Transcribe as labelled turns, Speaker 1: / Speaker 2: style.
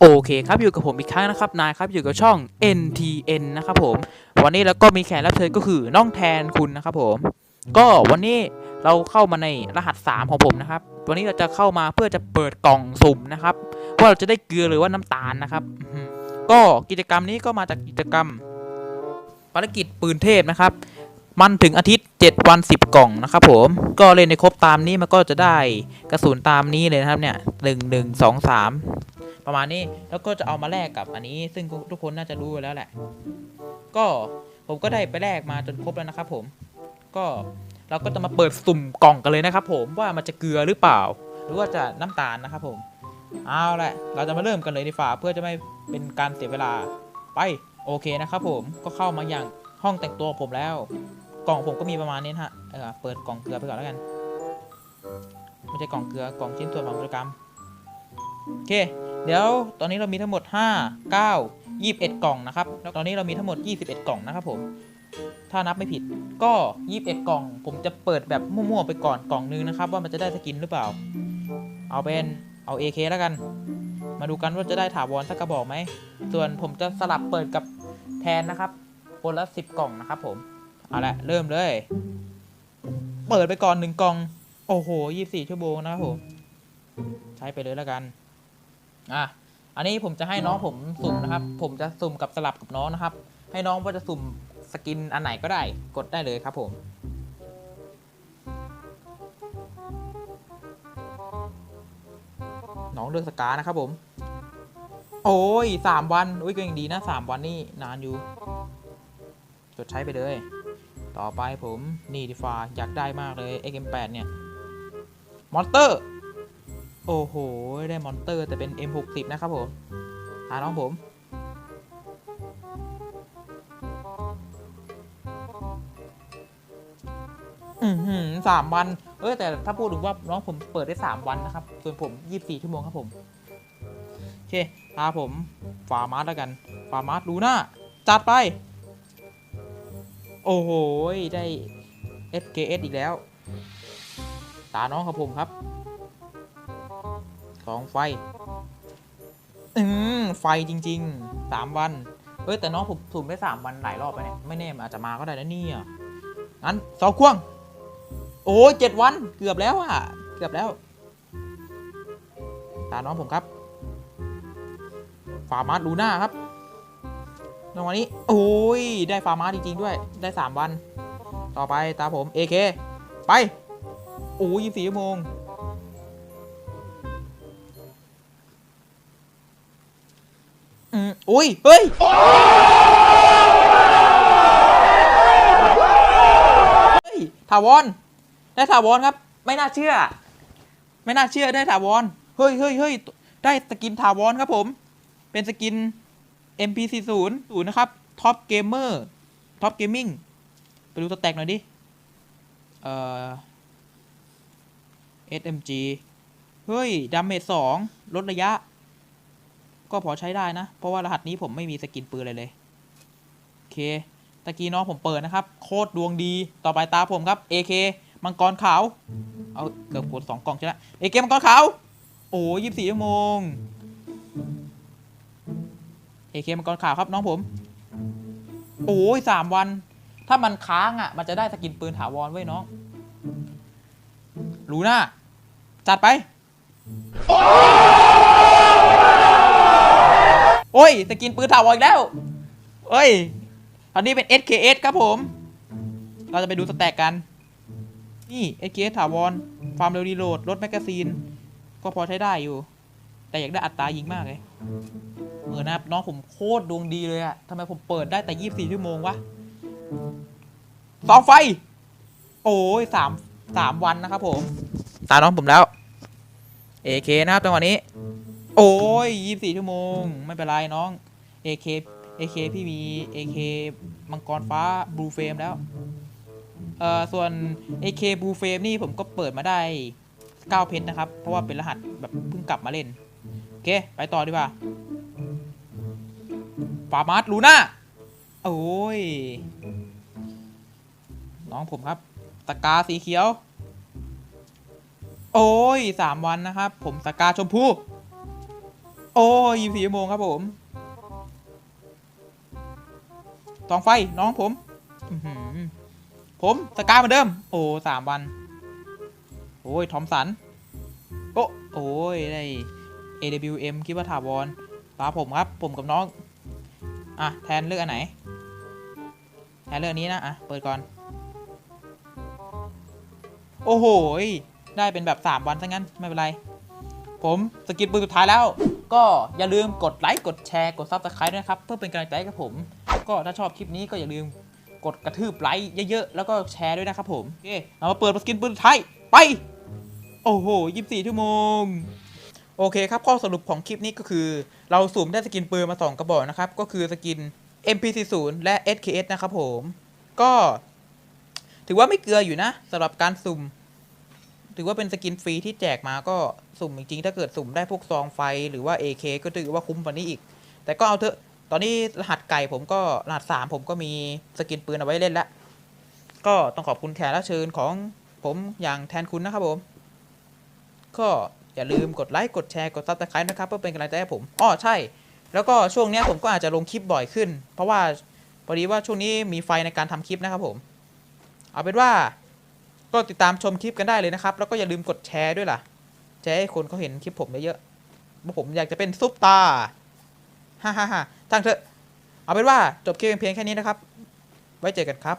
Speaker 1: โอเคครับอยู่กับผมอีกครั้งนะครับนายครับอยู่กับช่อง NTN นะครับผม วันนี้เราก็มีแขกรับเชิญก็คือน้องแทนคุณนะครับผม ก็วันนี้เราเข้ามาในรหัส 3 ของผมนะครับ วันนี้เราจะเข้ามาเพื่อจะเปิดกล่องสุ่มนะครับว่าเราจะได้เกลือหรือว่าน้ำตาลนะครับ ก็กิจกรรมนี้ก็มาจากกิจกรรม ภารกิจปืนเทพนะครับ มันถึงอาทิตย์ 7 วัน 10 กล่องนะครับผมก็เล่นในครบตามนี้มันก็จะได้กระสุนตามนี้เลยนะครับเนี่ยหนึ่งหนึ่งสองสาม ประมาณนี้แล้วก็จะเอามาแลกกับอันนี้ ซึ่งทุกคนน่าจะรู้แล้วแหละ ก็ผมก็ได้ไปแลกมาจนครบแล้วนะครับ ผม ก็เราก็จะมาเปิดสุ่มกล่องกันเลยนะครับ ผมว่ามันจะเกลือหรือเปล่า หรือว่าจะน้ำตาลนะครับ ผมเอาละเราจะมาเริ่มกันเลยดีฝ่าเพื่อจะไม่เป็นการเสียเวลาไปโอเคนะครับ ผมก็เข้ามาอย่างห้องแต่งตัวผมแล้ว กล่องผมก็มีประมาณนี้ฮะเออเปิดกล่องเกลือไปก่อนแล้วกันไม่ใช่กล่องเกลือกล่องชิ้นส่วนของกิจกรรมโอเค เดี๋ยวตอนนี้เรามีทั้งหมด 5 9 21 กล่องนะครับ แล้วตอนนี้เรามีทั้งหมด 21 กล่องนะครับผม ถ้านับไม่ผิด ก็ 21 กล่อง ผมจะเปิดแบบมั่วๆไปก่อนกล่องนึงนะครับ ว่ามันจะได้สกินหรือเปล่า เอาเป็นเอา AK แล้วกัน มาดูกันว่าจะได้ถาวรสักกระบอกไหม ส่วนผมจะสลับเปิดกับแทนนะครับคนละ 10 กล่องนะครับผม เอาละเริ่มเลย เปิดไปก่อนหนึ่งกล่อง โอ้โหยี่สี่ชั่วโมงนะครับผม ใช้ไปเลยแล้วกัน อะอันนี้ผมจะให้น้องผมสุ่มนะครับ ผมจะสุ่มกับสลับกับน้องนะครับ ให้น้องว่าจะสุ่มสกินอันไหนก็ได้ กดได้เลยครับผมน้องเลือกสกานะครับผม โอ้ยสามวันอุ้ยก็ยังดีนะสามวันนี่นานอยู่ จดใช้ไปเลย ต่อไปผมนี่ดีฟ้าอยากได้มากเลย XM8 เนี่ย มอนเตอร์ โอ้โห ได้มอนเตอร์แต่เป็น M60 นะครับผมหาน้องผม อือหือสามวัน เออแต่ถ้าพูดถึงว่าน้องผมเปิดได้สามวันนะครับ ส่วนผมยี่สิบสี่ชั่วโมงครับผมโอเคพาผมฟาร์มาร์ทแล้วกัน ฟาร์มาร์ทดูหน้า จัดไป โอ้โห ได้ SKS อีกแล้ว ตาน้องครับผมครับ กองไฟ อืมไฟจริงๆสามวันเฮ้ยแต่น้องผมสุ่มได้สามวันหลายรอบไปเนี่ยไม่แน่อาจจะมาก็ได้นะเนี่ยงั้นสองควง โอ้ยเจ็ดวัน เกือบแล้วอะเกือบแล้ว ตาน้องผมครับฟาร์มาร์ลูน่าครับในวันนี้ โอ้ย ได้ฟาร์มาร์จริง ๆ ด้วย ได้สามวัน ต่อไปตาผม AK ไป โอ้ยยี่สี่ชั่วโมง อืมอุ้ย เฮ้ย เฮ้ย ถาวร ได้ถาวรครับ ไม่น่าเชื่อ ไม่น่าเชื่อได้ถาวร เฮ้ยเฮ้ยเฮ้ยได้สกินถาวรครับผม เป็นสกิน MP40 ศูนย์นะครับ ท็อปเกมเมอร์ ท็อปเกมมิ่ง ไปดูสแต็กหน่อยดิ เอ่อ SMG เฮ้ย ดาเมจสองลดระยะ ก็พอใช้ได้นะ เพราะว่ารหัสนี้ผมไม่มีสกินปืนอะไรเลยโอเคตะกี้น้องผมเปิดนะครับ โคตรดวงดีต่อไปตาผมครับ AK มังกรขาว เอาเกือบกดสองกล่องใช่ไหม AK มังกรขาว โอ้ยี่สิบสี่ชั่วโมง AK มังกรขาวครับน้องผม โอ้ยสามวัน ถ้ามันค้างอะ มันจะได้สกินปืนถาวรไว้ยน้อง รู้นะจัดไป โอ้ยสกินปืนถาวรอีกแล้วเอ้ยตอนนี้เป็น SKS ครับผม เราจะไปดูสแต็กกัน นี่ SKS ถาวรฟาร์มเร็วรีโหลดลดแมกกาซีน ก็พอใช้ได้อยู่ แต่อยากได้อัตรายิงมากเลยเออนะครับน้องผมโคตรดวงดีเลยอะทำไมผมเปิดได้แต่ 24 ชั่วโมงวะสองไฟ โอ้ยสามสามวันนะครับผม ตาน้องผมแล้ว AK นะครับจังหวะนี้ โอ้ย24ชั่วโมง ไม่เป็นไรน้อง AK AK พี่มี AK มังกรฟ้าบลูเฟมแล้ว เอ่อ ส่วน AK บลูเฟมนี่ผมก็เปิดมาได้9เพชรนะครับ เพราะว่าเป็นรหัสแบบเพิ่งกลับมาเล่น โอเค ไปต่อดีกว่าฟาร์มาร์ลูน่า โอ้ย น้องผมครับตะกาสีเขียว โอ้ยสามวันนะครับ ผมสกาชมพู โอ้ยี่สิบสี่ชั่วโมงครับผมตองไฟน้องผม ผมสกาเหมือนเดิม โอ้สามวัน โอ้ยทอมสัน โอ้โอ้ยได้ AWM คิดว่าถาวรตาผมครับ ผมกับน้อง อะ แทนเลือกอันไหน แทนเลือกอันนี้นะ อะ เปิดก่อน โอ้โหยได้เป็นแบบ 3 วันซะงั้น ไม่เป็นไร ผมสกิปปืนสุดท้ายแล้ว ก็อย่าลืมกดไลค์กดแชร์กดซับสไครต์ด้วยนะครับ เพื่อเป็นกำลังใจให้กับผม ก็ถ้าชอบคลิปนี้ก็อย่าลืมกดกระทืบไลค์เยอะๆ แล้วก็แชร์ด้วยนะครับผมโอเคเรามาเปิดสกินปืนสุดท้ายไป โอ้โห24 ชั่วโมง โอเคครับ ข้อสรุปของคลิปนี้ก็คือ เราสุ่มได้สกินปืนมา 2 กระบอกนะครับ ก็คือสกิน MP40 และ SKS นะครับผม ก็ ถือว่าไม่เกลืออยู่นะสำหรับการสุ่ม ถือว่าเป็นสกินฟรีที่แจกมาก็สุ่มจริงๆ ถ้าเกิดสุ่มได้พวกซองไฟหรือว่า AK ก็ถือว่าคุ้มกว่านี้อีก แต่ก็เอาเถอะ ตอนนี้รหัสไก่ผมก็รหัสสามผมก็มีสกินปืนเอาไว้เล่นแล้วก็ต้องขอบคุณแขกรับเชิญของผมอย่างแทนคุณนะครับผม ก็อย่าลืมกดไลค์กดแชร์กดซับสไครต์นะครับเพื่อเป็นกำลังใจให้ผมอ้อใช่ แล้วก็ช่วงนี้ผมก็อาจจะลงคลิปบ่อยขึ้น เพราะว่าพอดีว่าช่วงนี้มีไฟในการทำคลิปนะครับผม เอาเป็นว่า ก็ติดตามชมคลิปกันได้เลยนะครับ แล้วก็อย่าลืมกดแชร์ด้วยล่ะ แชร์ให้คนเขาเห็นคลิปผมเยอะๆว่าผมอยากจะเป็นซุปตาร์ฮ่าฮ่าฮ่าทั้งเถอะ เอาเป็นว่าจบคลิปเพียงแค่นี้นะครับ ไว้เจอกันครับ